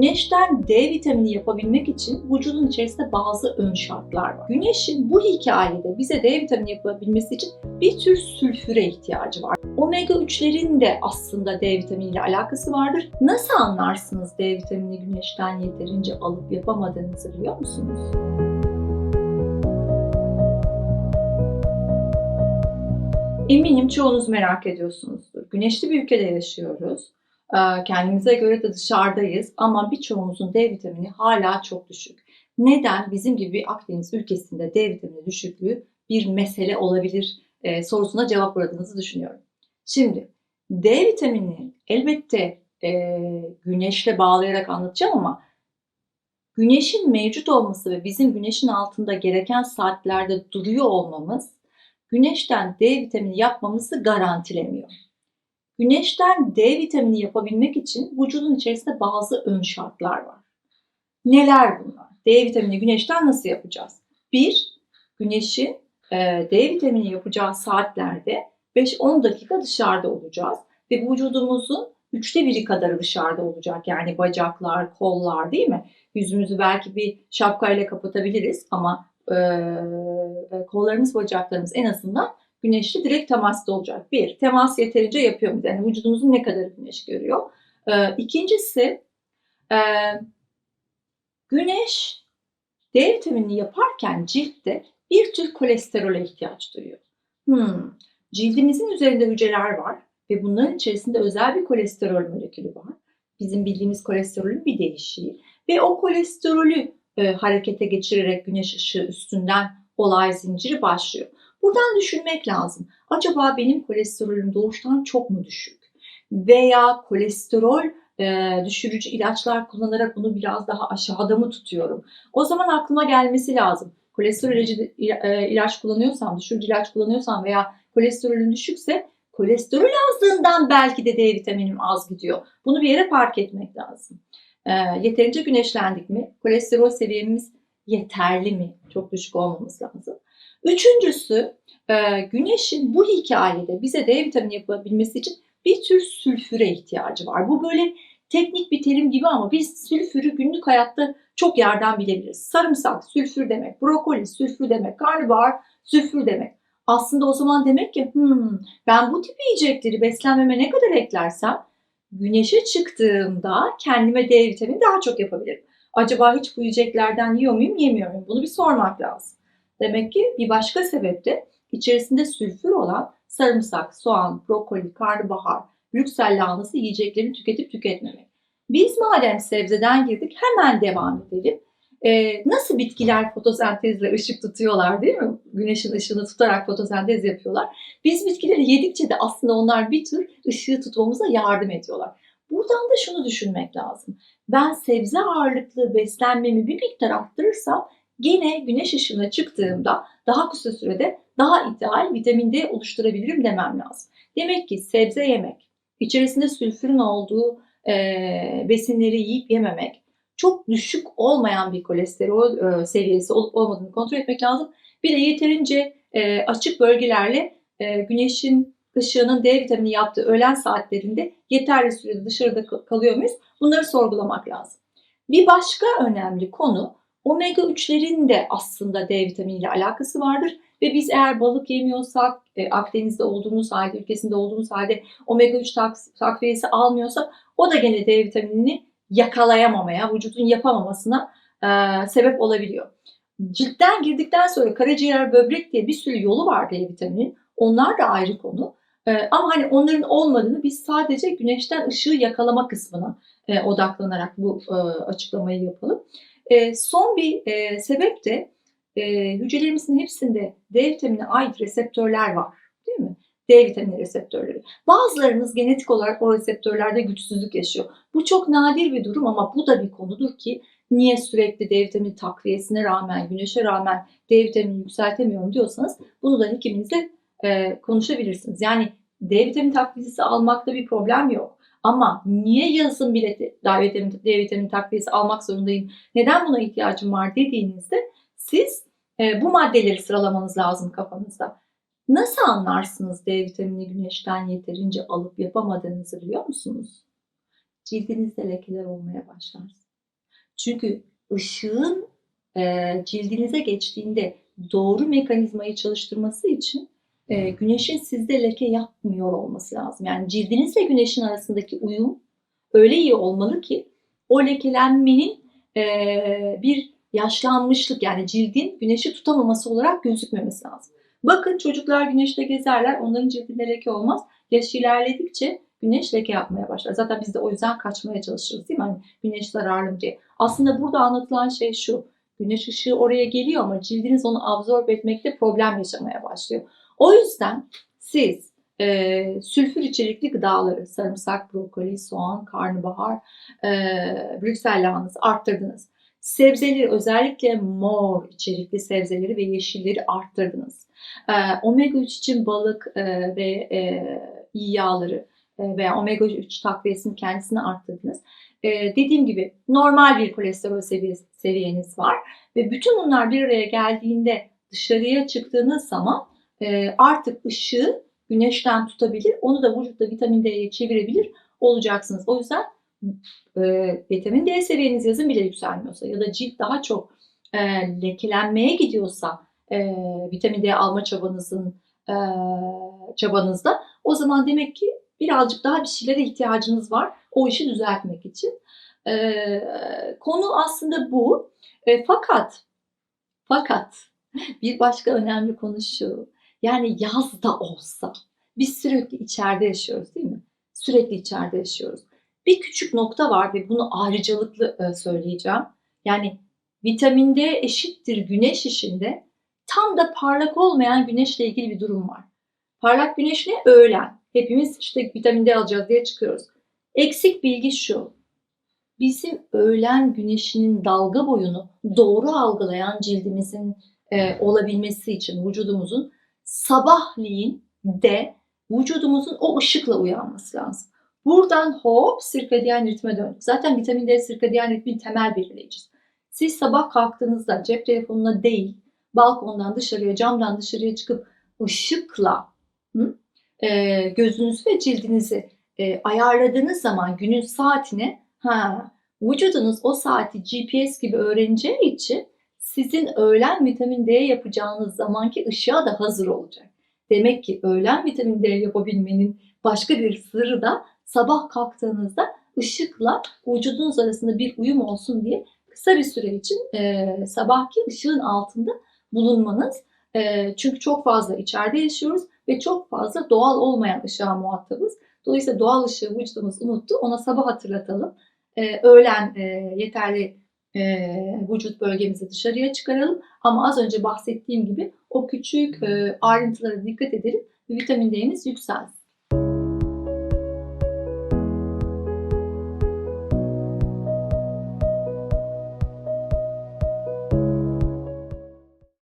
Güneşten D vitamini yapabilmek için vücudun içerisinde bazı ön şartlar var. Güneşin bu hikayede bize D vitamini yapabilmesi için bir tür sülfüre ihtiyacı var. Omega 3'lerin de aslında D vitamini ile alakası vardır. Nasıl anlarsınız D vitamini güneşten yeterince alıp yapamadığınızı biliyor musunuz? Eminim çoğunuz merak ediyorsunuzdur. Güneşli bir ülkede yaşıyoruz. Ee, Kendimize göre de dışarıdayız ama birçoğumuzun D vitamini hala çok düşük. Neden bizim gibi Akdeniz ülkesinde D vitamini düşüklüğü bir mesele olabilir e, sorusuna cevap aradığınızı düşünüyorum. Şimdi D vitamini elbette e, güneşle bağlayarak anlatacağım ama güneşin mevcut olması ve bizim güneşin altında gereken saatlerde duruyor olmamız güneşten D vitamini yapmamızı garantilemiyor. Güneşten D vitamini yapabilmek için vücudun içerisinde bazı ön şartlar var. Neler bunlar? D vitamini güneşten nasıl yapacağız? Bir, güneşin e, D vitamini yapacağı saatlerde 5-10 dakika dışarıda olacağız. Ve vücudumuzun üçte biri kadarı dışarıda olacak. Yani bacaklar, kollar değil mi? Yüzümüzü belki bir şapkayla kapatabiliriz ama e, kollarımız, bacaklarımız en azından güneşle direkt temasta olacak. Bir, temas yeterince yapıyor muyuz? Yani vücudumuzun ne kadar güneş görüyor. Ee, ikincisi, e, güneş D vitaminini yaparken ciltte bir tür kolesterole ihtiyaç duyuyor. Hmm. Cildimizin üzerinde hücreler var ve bunların içerisinde özel bir kolesterol molekülü var. Bizim bildiğimiz kolesterolün bir değişiği ve o kolesterolü e, harekete geçirerek güneş ışığı üstünden olay zinciri başlıyor. Buradan düşünmek lazım. Acaba benim kolesterolüm doğuştan çok mu düşük? Veya kolesterol e, düşürücü ilaçlar kullanarak bunu biraz daha aşağıda mı tutuyorum? O zaman aklıma gelmesi lazım. Kolesterol ilacı, e, ilaç kullanıyorsam, düşürücü ilaç kullanıyorsam veya kolesterolüm düşükse kolesterol azlığından belki de D vitaminim az gidiyor. Bunu bir yere park etmek lazım. E, yeterince güneşlendik mi? Kolesterol seviyemiz yeterli mi? Çok düşük olmamız lazım. Üçüncüsü e, güneşin bu hikayede bize D vitamini yapabilmesi için bir tür sülfüre ihtiyacı var. Bu böyle teknik bir terim gibi ama biz sülfürü günlük hayatta çok yerden bilebiliriz. Sarımsak sülfür demek, brokoli sülfür demek, karnabahar sülfür demek. Aslında o zaman demek ki hmm, ben bu tip yiyecekleri beslenmeme ne kadar eklersem güneşe çıktığımda kendime D vitamini daha çok yapabilirim. Acaba hiç bu yiyeceklerden yiyor muyum, yemiyor muyum? Bunu bir sormak lazım. Demek ki bir başka sebep de içerisinde sülfür olan sarımsak, soğan, brokoli, karnabahar, Brüksel lahanası yiyeceklerini tüketip tüketmemek. Biz madem sebzeden girdik hemen devam edelim. Ee, nasıl bitkiler fotosentezle ışık tutuyorlar değil mi? Güneşin ışığını tutarak fotosentez yapıyorlar. Biz bitkileri yedikçe de aslında onlar bir tür ışığı tutmamıza yardım ediyorlar. Buradan da şunu düşünmek lazım. Ben sebze ağırlıklı beslenmemi bir miktar arttırırsam gene güneş ışığına çıktığımda daha kısa sürede daha ideal vitamin D oluşturabilirim demem lazım. Demek ki sebze yemek, içerisinde sülfürün olduğu e, besinleri yiyip yememek, çok düşük olmayan bir kolesterol e, seviyesi olup olmadığını kontrol etmek lazım. Bir de yeterince e, açık bölgelerle e, güneşin ışığının D vitamini yaptığı öğlen saatlerinde yeterli sürede dışarıda kalıyor muyuz? Bunları sorgulamak lazım. Bir başka önemli konu Omega 3'lerin de aslında D vitamini ile alakası vardır. Ve biz eğer balık yemiyorsak, e, Akdeniz'de olduğumuz halde, ülkesinde olduğumuz halde omega 3 takviyesi almıyorsak o da gene D vitaminini yakalayamamaya, vücudun yapamamasına e, sebep olabiliyor. Ciltten girdikten sonra karaciğer, böbrek diye bir sürü yolu var D vitaminin. Onlar da ayrı konu. E, ama hani onların olmadığını biz sadece güneşten ışığı yakalama kısmına e, odaklanarak bu e, açıklamayı yapalım. E, son bir e, sebep de e, hücrelerimizin hepsinde D vitaminine ait reseptörler var. Değil mi? D vitamini reseptörleri. Bazılarımız genetik olarak o reseptörlerde güçsüzlük yaşıyor. Bu çok nadir bir durum ama bu da bir konudur ki niye sürekli D vitamini takviyesine rağmen, güneşe rağmen D vitamini yükseltemiyorum diyorsanız bunu da hekiminizle e, konuşabilirsiniz. Yani D vitamini takviyesi almakta bir problem yok. Ama niye yazın bile D vitamini, D vitamini takviyesi almak zorundayım? Neden buna ihtiyacım var dediğinizde siz e, bu maddeleri sıralamanız lazım kafanızda. Nasıl anlarsınız D vitamini güneşten yeterince alıp yapamadığınızı biliyor musunuz? Cildinizde lekeler olmaya başlar. Çünkü ışığın e, cildinize geçtiğinde doğru mekanizmayı çalıştırması için e, güneşin sizde leke yapmıyor olması lazım. Yani cildinizle güneşin arasındaki uyum öyle iyi olmalı ki o lekelenmenin e, bir yaşlanmışlık yani cildin güneşi tutamaması olarak gözükmemesi lazım. Bakın çocuklar güneşte gezerler onların cildinde leke olmaz. Yaş ilerledikçe güneş leke yapmaya başlar. Zaten biz de o yüzden kaçmaya çalışırız değil mi? Hani güneş zararlı diye. Aslında burada anlatılan şey şu. Güneş ışığı oraya geliyor ama cildiniz onu absorb etmekte problem yaşamaya başlıyor. O yüzden siz e, sülfür içerikli gıdaları, sarımsak, brokoli, soğan, karnabahar, e, Brüksel lahanası arttırdınız. Sebzeleri özellikle mor içerikli sebzeleri ve yeşilleri arttırdınız. E, omega 3 için balık e, ve e, iyi yağları e, veya omega 3 takviyesini kendisine arttırdınız. E, dediğim gibi normal bir kolesterol seviyesi, seviyeniz var ve bütün bunlar bir araya geldiğinde dışarıya çıktığınız zaman e, artık ışığı güneşten tutabilir. Onu da vücutta vitamin D'ye çevirebilir olacaksınız. O yüzden e, vitamin D seviyeniz yazın bile yükselmiyorsa ya da cilt daha çok e, lekelenmeye gidiyorsa e, vitamin D alma çabanızın e, çabanızda o zaman demek ki birazcık daha bir şeylere ihtiyacınız var o işi düzeltmek için. E, konu aslında bu. E, fakat fakat bir başka önemli konu şu. Yani yaz da olsa biz sürekli içeride yaşıyoruz değil mi? Sürekli içeride yaşıyoruz. Bir küçük nokta var ve bunu ayrıcalıklı e, söyleyeceğim. Yani vitamin D eşittir güneş işinde tam da parlak olmayan güneşle ilgili bir durum var. Parlak güneş ne? Öğlen. Hepimiz işte vitamin D alacağız diye çıkıyoruz. Eksik bilgi şu. Bizim öğlen güneşinin dalga boyunu doğru algılayan cildimizin e, olabilmesi için vücudumuzun sabahleyin de vücudumuzun o ışıkla uyanması lazım. Buradan hop sirkadiyen ritme döndük. Zaten vitamin D sirkadiyen ritmin temel belirleyicisi. Siz sabah kalktığınızda cep telefonuna değil, balkondan dışarıya, camdan dışarıya çıkıp ışıkla hı, e, gözünüzü ve cildinizi e, ayarladığınız zaman günün saatine ha, vücudunuz o saati GPS gibi öğreneceği için sizin öğlen vitamin D yapacağınız zamanki ışığa da hazır olacak. Demek ki öğlen vitamin D yapabilmenin başka bir sırrı da sabah kalktığınızda ışıkla vücudunuz arasında bir uyum olsun diye kısa bir süre için e, sabahki ışığın altında bulunmanız. E, çünkü çok fazla içeride yaşıyoruz ve çok fazla doğal olmayan ışığa muhatabız. Dolayısıyla doğal ışığı vücudumuz unuttu. Ona sabah hatırlatalım. E, öğlen e, yeterli e, vücut bölgemizi dışarıya çıkaralım. Ama az önce bahsettiğim gibi o küçük e, ayrıntılara dikkat edelim vitamin D'miz yükselsin.